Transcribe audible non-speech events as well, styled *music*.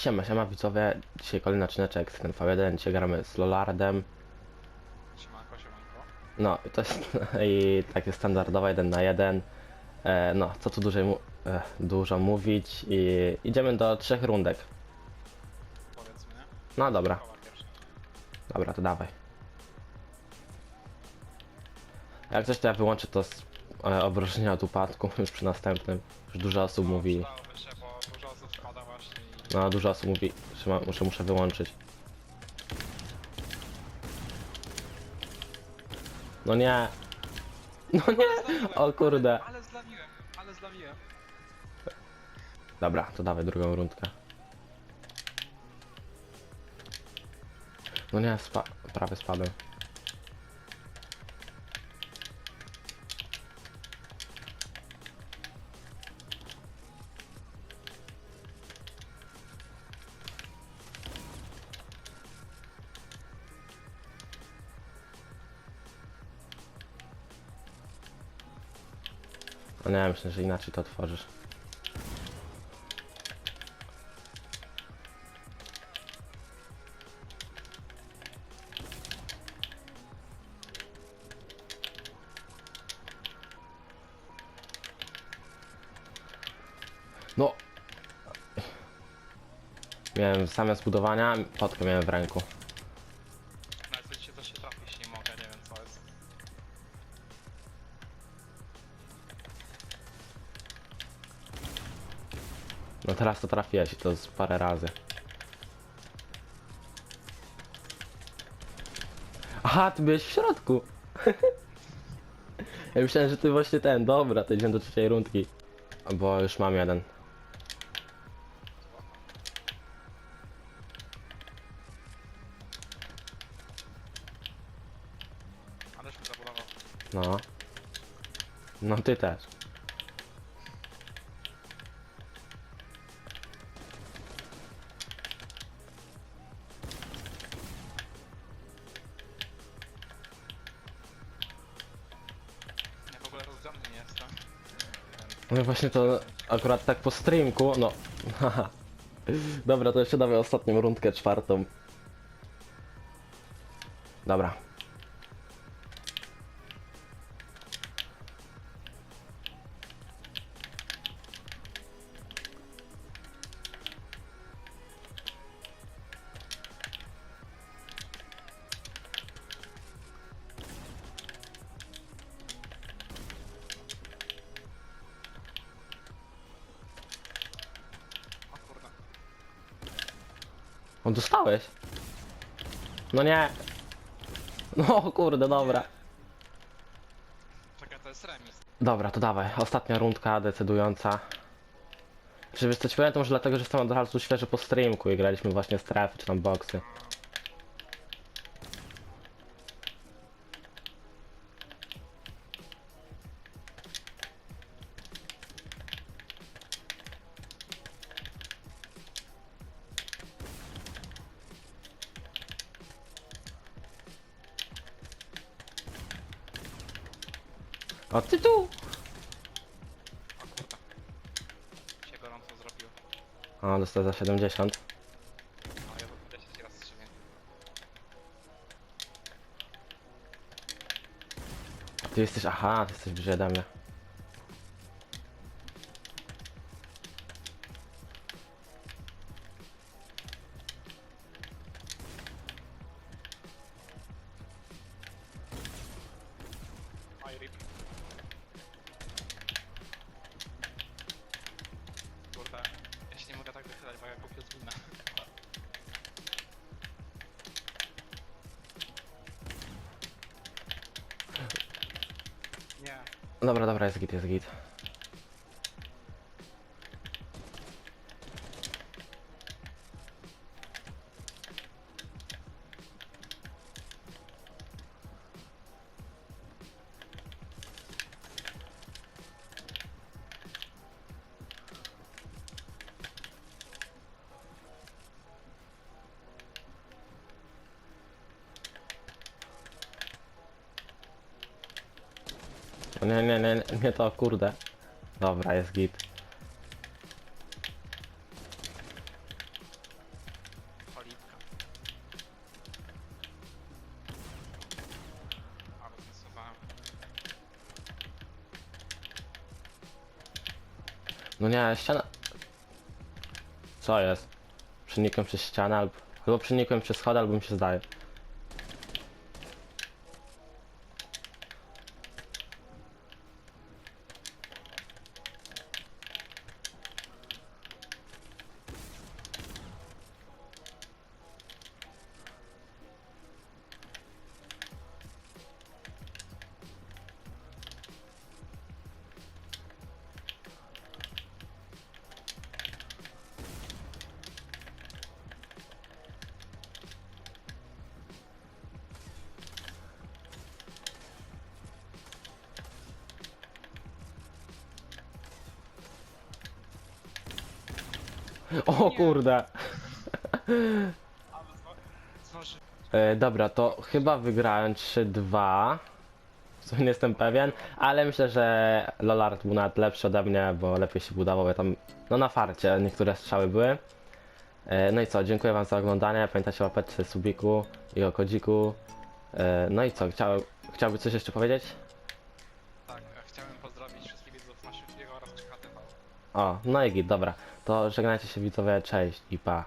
Siema, siema widzowie, dzisiaj kolejny odcineczek z ten V1, dzisiaj gramy z Lolardem. Siemanko, siemanko. No, i to jest *laughs* i takie standardowe 1 na 1. E, no, co tu dłużej mu, e, dużo mówić i idziemy do trzech rundek. Powiedzmy, nie? No dobra, dobra, to dawaj. Jak coś to ja wyłączę to z e, obrożenia od upadku *laughs* już przy następnym. Już dużo osób No, mówi, przydałoby się, no dużo osób mówi, że ma, muszę, muszę wyłączyć. No nie. No nie. O kurde. Ale zlamiłem, ale zlamiłem. Dobra, to dawaj drugą rundkę. No nie, spa prawie spadłem. Nie, myślę, że inaczej to otworzysz. No. Miałem same zbudowania, potkę miałem w ręku. No teraz to trafiłeś i to z parę razy. Aha, ty byłeś w środku. *laughs* ja myślałem, że ty właśnie ten. Dobra, to idziemy do trzeciej rundki. Bo już mam jeden. Ależ mi. No. No ty też. No właśnie to akurat tak po streamku, no. haha. Dobra, to jeszcze dawaj ostatnią rundkę, czwartą. Dobra. O, dostałeś? No nie. No kurde, dobra. Czekaj, to jest remis. Dobra, to dawaj. Ostatnia rundka decydująca. Czy wiesz co ci powiem, to może dlatego, że jestem od razu świeży po streamku i graliśmy właśnie strefy czy tam boksy. O ty tu! O kurde. Się gorąco zrobiło. O, dostał za 70. No ja to 10 raz strzeliłem. A ty jesteś, aha, ty jesteś bliżej Dobra, dobra, jest git, jest git. Nie, nie, nie, nie to kurde. Dobra, jest git. No nie, ściana... Co jest? Przenikłem przez ścianę albo... Chyba przenikłem przez schody albo mi się zdaje. O kurde! *laughs* E, dobra, to chyba wygrałem 3-2. W sumie nie jestem pewien, ale myślę, że Lolard był nawet lepszy ode mnie, bo lepiej się budował, ja tam, no na farcie niektóre strzały były. E, no i co, dziękuję wam za oglądanie, pamiętajcie o łapeczce, subiku i o kodziku. E, no i co, chciał, chciałby coś jeszcze powiedzieć? Tak, e, chciałem pozdrowić wszystkich widzów na Świetliego oraz CHTV. O, no i git, dobra. To żegnajcie się widzowie, cześć i pa.